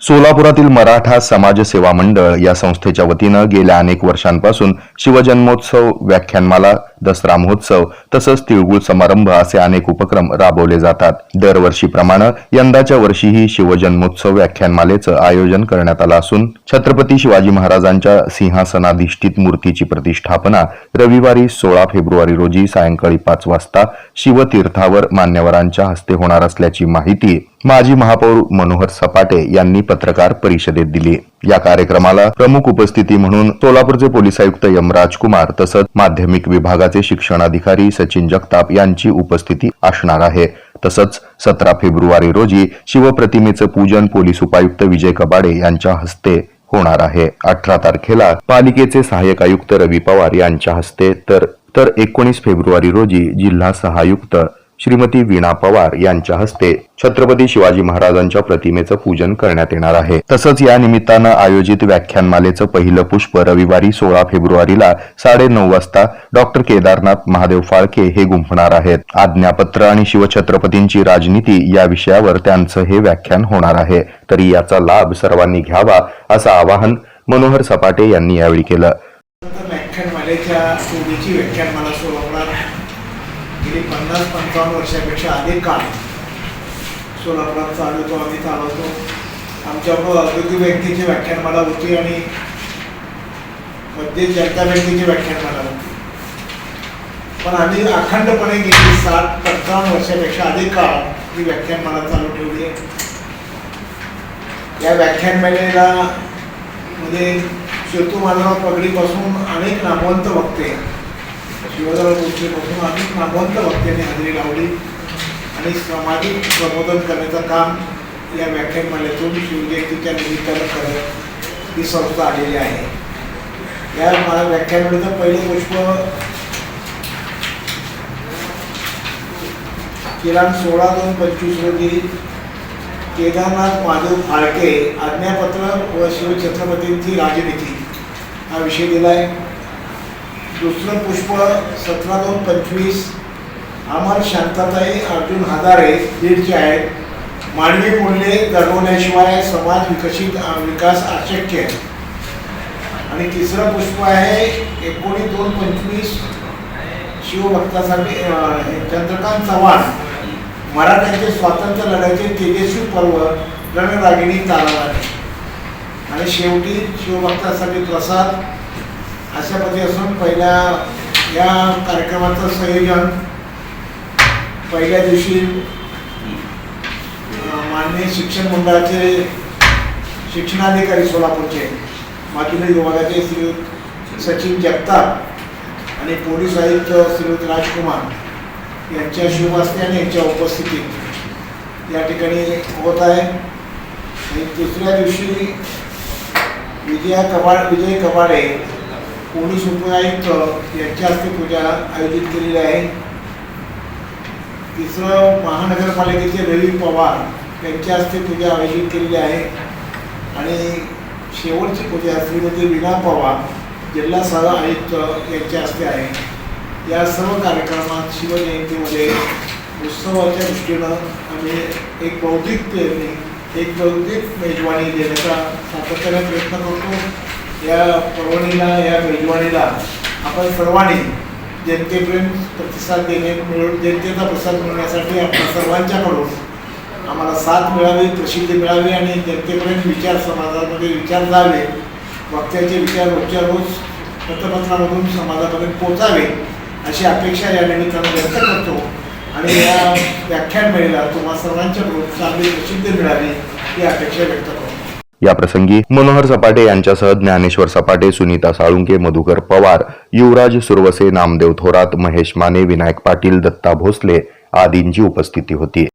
सोलापुरातील मराठा समाज सेवा मंडळ या संस्थेच्या वतीनं गेल्या अनेक वर्षांपासून शिवजन्मोत्सव व्याख्यानमाला दसरा महोत्सव तसंच तिळगुळ समारंभ असे अनेक उपक्रम राबवले जातात. दरवर्षीप्रमाणे यंदाच्या वर्षीही शिवजन्मोत्सव व्याख्यानमालेचं आयोजन करण्यात आलं असून छत्रपती शिवाजी महाराजांच्या सिंहासनाधिष्ठित मूर्तीची प्रतिष्ठापना रविवारी सोळा फेब्रुवारी रोजी सायंकाळी पाच वाजता शिवतीर्थावर मान्यवरांच्या हस्ते होणार असल्याची माहिती माजी महापौर मनोहर सपाटे यांनी पत्रकार परिषदेत दिली. या कार्यक्रमाला प्रमुख उपस्थिती म्हणून सोलापूरचे पोलीस आयुक्त यमराज कुमार तसंच माध्यमिक विभागाचे शिक्षणाधिकारी सचिन जगताप यांची उपस्थिती असणार आहे. तसंच सतरा फेब्रुवारी रोजी शिवप्रतिमेचं पूजन पोलीस उपायुक्त विजय कबाडे यांच्या हस्ते होणार आहे. अठरा तारखेला पालिकेचे सहाय्यक आयुक्त रवी पवार यांच्या हस्ते तर तर एकोणीस फेब्रुवारी रोजी जिल्हा सहायुक्त श्रीमती वीणा पवार यांच्या हस्ते छत्रपती शिवाजी महाराजांच्या प्रतिमेचं पूजन करण्यात येणार आहे. तसंच या निमित्तानं आयोजित व्याख्यानमालेचं पहिलं पुष्प रविवारी सोळा फेब्रुवारीला साडे नऊ वाजता डॉक्टर केदारनाथ महादेव फाळके हे गुंफणार आहेत. आज्ञापत्र आणि शिवछत्रपतींची राजनीती या विषयावर त्यांचं हे व्याख्यान होणार आहे. तरी याचा लाभ सर्वांनी घ्यावा असं आवाहन मनोहर सपाटे यांनी यावेळी केलं. व्याख्यानमालेच्या व्याख्यानमाला गेली पन्नास पंचावन्न वर्षापेक्षा अधिक काळ. सोलापुरात चालवतो आम्ही चालवतो. आमच्याबरोबर व्यक्तीचे व्याख्यान मला होती आणि मध्य जनता व्याख्यान मला होती. पण आम्ही अखंडपणे गेली सात पंचावन्न वर्षापेक्षा अधिक काळ ही व्याख्यान मला चालू ठेवली आहे. या व्याख्यानमालेला म्हणजे शेतू माधवराव पगडीपासून अनेक नामवंत वक्ते शिवराव गोष्टीपासून अनेक नामवंत वक्त्यांनी हजेरी लावली आणि सामाजिक प्रबोधन करण्याचं काम या व्याख्यानमालेतून शिवजयंतीच्या निमित्तानं करत ही संस्था आलेली आहे. या मला व्याख्यानमालेचं पहिलं पुष्प किराण सोळा दोन पंचवीस रोजी केदारनाथ माधव फाळके आज्ञापत्र व शिवछत्रपतींची राजनीती हा विषय दिला आहे दुसरं पुष्प सतरा दोन पंचवीस. अमर शांताताई अर्जुन हजारे दीडचे आहेत. मानवी मूल्ये जगवल्याशिवाय समाज विकसित विकास अशक्य आहे. आणि तिसरं पुष्प आहे एकोणीस दोन पंचवीस. शिवभक्तासाठी चंद्रकांत चव्हाण. मराठ्यांचे स्वातंत्र्य लढ्याचे तेजस्वी पर्व रणरागिणी तारावाने आणि शेवटी शिवभक्तासाठी प्रसाद अशा असून पहिल्या या कार्यक्रमाचं संयोजन पहिल्या दिवशी माननीय शिक्षण मंडळाचे शिक्षणाधिकारी सोलापूरचे माध्यमिक विभागाचे श्रीयुत सचिन जगताप आणि पोलीस आयुक्त श्रीयुत राजकुमार यांच्या शुभ आणि यांच्या उपस्थितीत या ठिकाणी होत आहे. आणि दुसऱ्या दिवशी विजया कबाड विजय कबाडे पोलीस उपआयुक्त यांच्या हस्ते पूजा आयोजित केलेली आहे. तिसरं महानगरपालिकेचे रवी पवार यांच्या हस्ते पूजा आयोजित केलेली आहे. आणि शेवटची पूजा श्रीमती विना पवार जिल्हा सह आयुक्त यांच्या हस्ते आहे. या सर्व कार्यक्रमात शिवजयंतीमध्ये उत्सवाच्या दृष्टीनं आम्ही एक बौद्धिक प्रेरणी एक बौद्धिक मेजवानी देण्याचा सातत्याने प्रयत्न करतो. या पर्वणीला या मेजवाणीला आपण सर्वांनी जनतेप्रेम प्रतिसाद देणे मिळून जनतेचा प्रसाद मिळवण्यासाठी आपल्या सर्वांच्याकडून आम्हाला साथ मिळावी प्रसिद्धी मिळावी आणि जनतेपर्यंत विचार समाजामध्ये विचार जावे वक्त्याचे विचार रोजच्या रोज वृत्तपत्रामधून समाजापर्यंत पोचावे अशी अपेक्षा या निमित्तानं व्यक्त करतो. आणि या व्याख्यान वेळेला तुम्हाला सर्वांच्याकडून चांगली प्रसिद्धी मिळावी ही अपेक्षा व्यक्त करतो. या प्रसंगी मनोहर सपाटे यांच्यासह ज्ञानेश्वर सपाटे सुनीता साळुंके मधुकर पवार युवराज सुरवसे नामदेव थोरात महेश माने विनायक पाटील दत्ता भोसले आदींची उपस्थिती होती.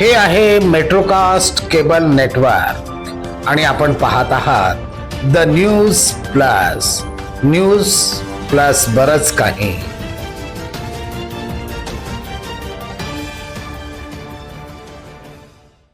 हे आहे मेट्रोकास्ट केबल नेटवर्क आणि आपण पाहत आहात the news plus news plus बरच काही.